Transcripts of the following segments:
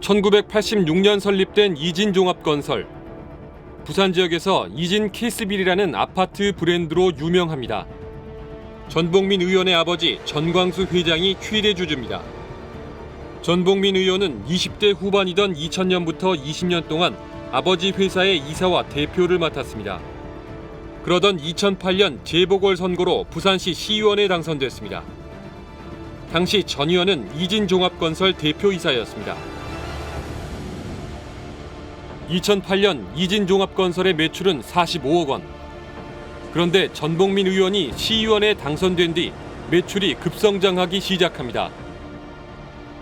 1986년 설립된 이진종합건설. 부산 지역에서 이진 키스빌이라는 아파트 브랜드로 유명합니다. 전봉민 의원의 아버지 전광수 회장이 최대 주주입니다. 전봉민 의원은 20대 후반이던 2000년부터 20년 동안 아버지 회사의 이사와 대표를 맡았습니다. 그러던 2008년 재보궐선거로 부산시 시의원에 당선됐습니다. 당시 전 의원은 이진종합건설 대표이사였습니다. 2008년 이진종합건설의 매출은 45억 원. 그런데 전봉민 의원이 시의원에 당선된 뒤 매출이 급성장하기 시작합니다.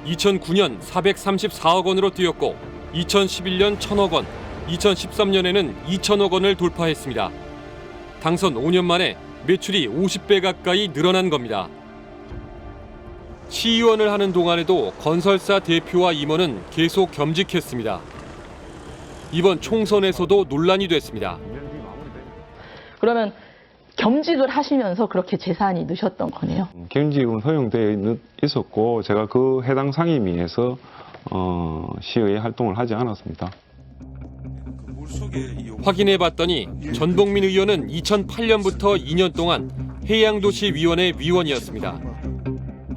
2009년 434억 원으로 뛰었고 2011년 1000억 원, 2013년에는 2천억 원을 돌파했습니다. 당선 5년 만에 매출이 50배 가까이 늘어난 겁니다. 시의원을 하는 동안에도 건설사 대표와 임원은 계속 겸직했습니다. 이번 총선에서도 논란이 됐습니다. 그러면 겸직을 하시면서 그렇게 재산이 느셨던 거네요. 경직은 허용되어 있- 있었고 제가 그 해당 상임위에서 어, 시의회 활동을 하지 않았습니다. 확인해 봤더니 전봉민 의원은 2008년부터 2년 동안 해양도시위원회 위원이었습니다.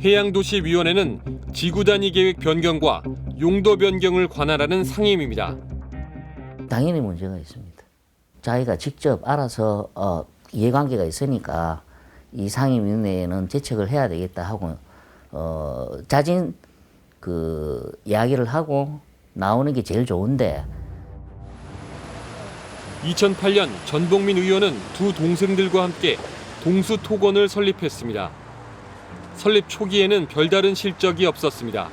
해양도시위원회는 지구 단위 계획 변경과 용도 변경을 관할하는 상임입니다. 당연히 문제가 있습니다. 자기가 직접 알아서 어, 이해관계가 있으니까 이 상임위원회에는 제책을 해야 되겠다 하고 어, 자진 그 이야기를 하고 나오는 게 제일 좋은데 2008년 전봉민 의원은 두 동생들과 함께 동수토건을 설립했습니다. 설립 초기에는 별다른 실적이 없었습니다.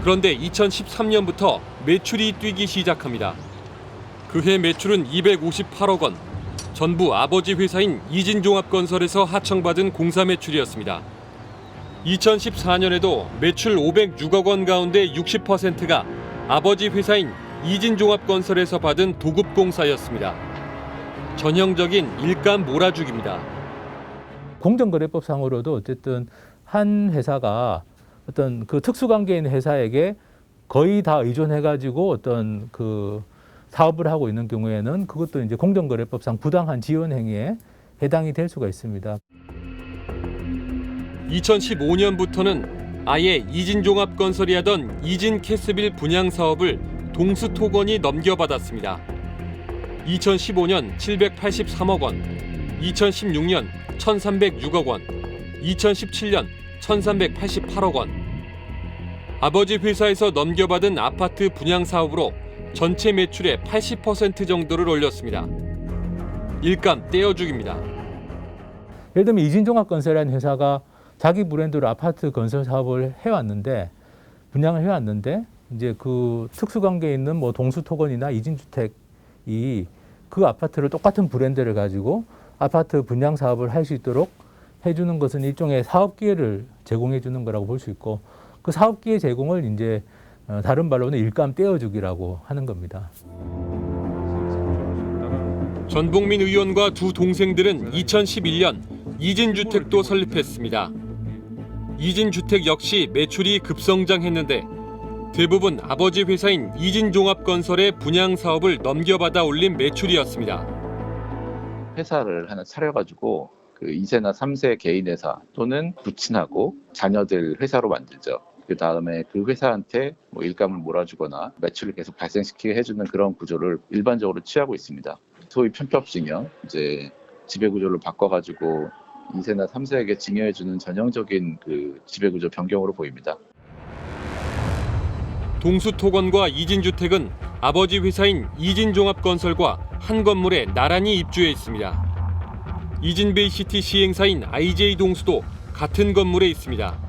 그런데 2013년부터 매출이 뛰기 시작합니다. 그해 매출은 258억 원. 전부 아버지 회사인 이진종합건설에서 하청받은 공사 매출이었습니다. 2014년에도 매출 506억 원 가운데 60%가 아버지 회사인 이진종합건설에서 받은 도급공사였습니다. 전형적인 일감 몰아주기입니다. 공정거래법상으로도 어쨌든 한 회사가 어떤 그 특수관계에 있는 회사에게 거의 다 의존해가지고 어떤 그 사업을 하고 있는 경우에는 그것도 이제 공정거래법상 부당한 지원 행위에 해당이 될 수가 있습니다. 2015년부터는 아예 이진종합건설이 하던 이진캐스빌 분양 사업을 동수토건이 넘겨받았습니다. 2015년 783억 원, 2016년 1,306억 원, 2017년 1,388억 원. 아버지 회사에서 넘겨받은 아파트 분양 사업으로 전체 매출의 80% 정도를 올렸습니다. 일감 떼어주기입니다. 예를 들면 이진종합건설이라는 회사가 자기 브랜드로 아파트 건설 사업을 해왔는데 분양을 해왔는데 이제 그 특수관계에 있는 뭐 동수토건이나 이진주택이 그 아파트를 똑같은 브랜드를 가지고 아파트 분양 사업을 할 수 있도록 해주는 것은 일종의 사업 기회를 제공해 주는 거라고 볼 수 있고 그 사업 기회 제공을 이제 어, 다른 말로는 일감 떼어주기라고 하는 겁니다. 전봉민 의원과 두 동생들은 2011년 이진주택도 설립했습니다. 이진주택 역시 매출이 급성장했는데 대부분 아버지 회사인 이진종합건설의 분양 사업을 넘겨받아 올린 매출이었습니다. 회사를 하나 차려가지고 그 2세나 3세 개인 회사 또는 부친하고 자녀들 회사로 만들죠. 그 다음에 그 회사한테 뭐 일감을 몰아주거나 매출을 계속 발생시키게 해주는 그런 구조를 일반적으로 취하고 있습니다. 소위 편법증여, 이제 지배구조를 바꿔가지고 2세나 3세에게 증여해주는 전형적인 그 지배구조 변경으로 보입니다. 동수토건과 이진주택은 아버지 회사인 이진종합건설과 한 건물에 나란히 입주해 있습니다. 이진베이시티 시행사인 IJ 동수도 같은 건물에 있습니다.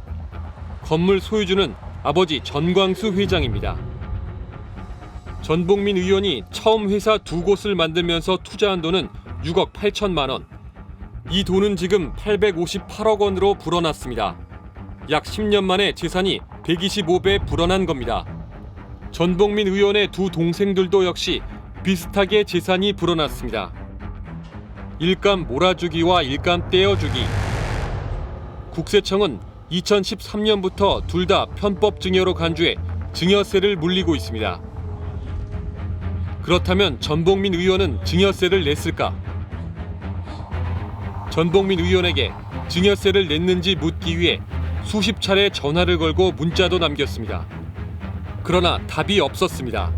건물 소유주는 아버지 전광수 회장입니다. 전봉민 의원이 처음 회사 두 곳을 만들면서 투자한 돈은 6억 8천만 원. 이 돈은 지금 858억 원으로 불어났습니다. 약 10년 만에 재산이 125배 불어난 겁니다. 전봉민 의원의 두 동생들도 역시 비슷하게 재산이 불어났습니다. 일감 몰아주기와 일감 떼어주기. 국세청은 2013년부터 둘 다 편법 증여로 간주해 증여세를 물리고 있습니다. 그렇다면 전봉민 의원은 증여세를 냈을까? 전봉민 의원에게 증여세를 냈는지 묻기 위해 수십 차례 전화를 걸고 문자도 남겼습니다. 그러나 답이 없었습니다.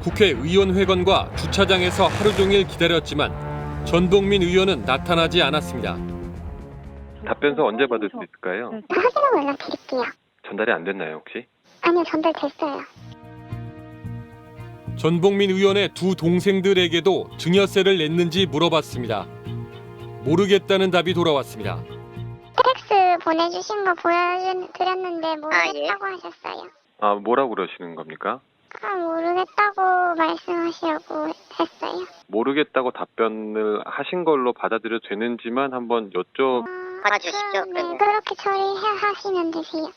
국회의원회관과 주차장에서 하루 종일 기다렸지만 전봉민 의원은 나타나지 않았습니다. 답변서 언제 받을 수 있을까요? 확인하고 연락드릴게요. 전달이 안 됐나요 혹시? 아니요, 전달됐어요. 전봉민 의원의 두 동생들에게도 증여세를 냈는지 물어봤습니다. 모르겠다는 답이 돌아왔습니다. 텍스 보내주신 거 보여드렸는데 모르겠다고 하셨어요. 아 뭐라고 그러시는 겁니까? 아, 모르겠다고 말씀하시라고 했어요. 모르겠다고 답변을 하신 걸로 받아들여 되는지만 한번 여쭤 받아주십시오. 네, 그렇게 처리하시면 되세요.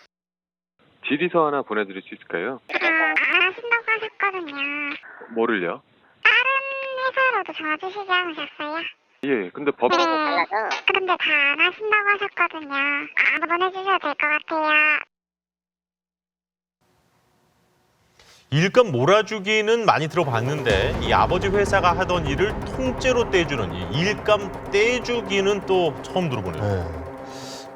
질의서 하나 보내드릴 수 있을까요? 아, 안 하신다고 하셨거든요. 뭐를요? 다른 회사로도 전화 주시지 않으셨어요? 예, 근데 법 네. 그런데 다 안 하신다고 하셨거든요. 안 보내주셔도 될 것 같아요. 일감 몰아주기는 많이 들어봤는데 이 아버지 회사가 하던 일을 통째로 떼주는 이 일감 떼주기는 또 처음 들어보네요. 네.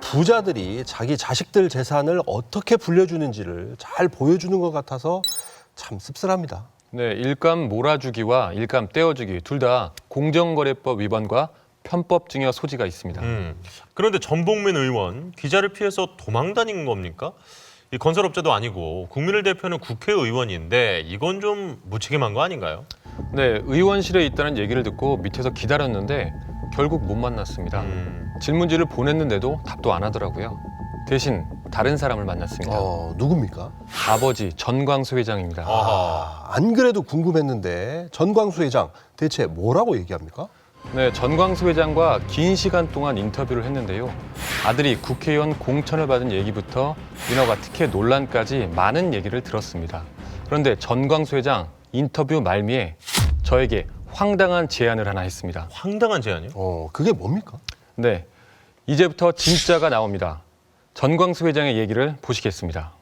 부자들이 자기 자식들 재산을 어떻게 불려주는지를 잘 보여주는 것 같아서 참 씁쓸합니다. 네, 일감 몰아주기와 일감 떼어주기 둘 다 공정거래법 위반과 편법 증여 소지가 있습니다. 음. 그런데 전봉민 의원 기자를 피해서 도망 다닌 겁니까? 이 건설업자도 아니고 국민을 대표하는 국회의원인데 이건 좀 무책임한 거 아닌가요? 네, 의원실에 있다는 얘기를 듣고 밑에서 기다렸는데 결국 못 만났습니다. 음. 질문지를 보냈는데도 답도 안 하더라고요. 대신 다른 사람을 만났습니다. 어, 누굽니까? 아버지 전광수 회장입니다. 아하. 안 그래도 궁금했는데 전광수 회장 대체 뭐라고 얘기합니까? 네, 전광수 회장과 긴 시간 동안 인터뷰를 했는데요. 아들이 국회의원 공천을 받은 얘기부터 인허가 티켓 논란까지 많은 얘기를 들었습니다. 그런데 전광수 회장 인터뷰 말미에 저에게 황당한 제안을 하나 했습니다. 황당한 제안이요? 어, 그게 뭡니까? 네, 이제부터 진짜가 나옵니다. 전광수 회장의 얘기를 보시겠습니다.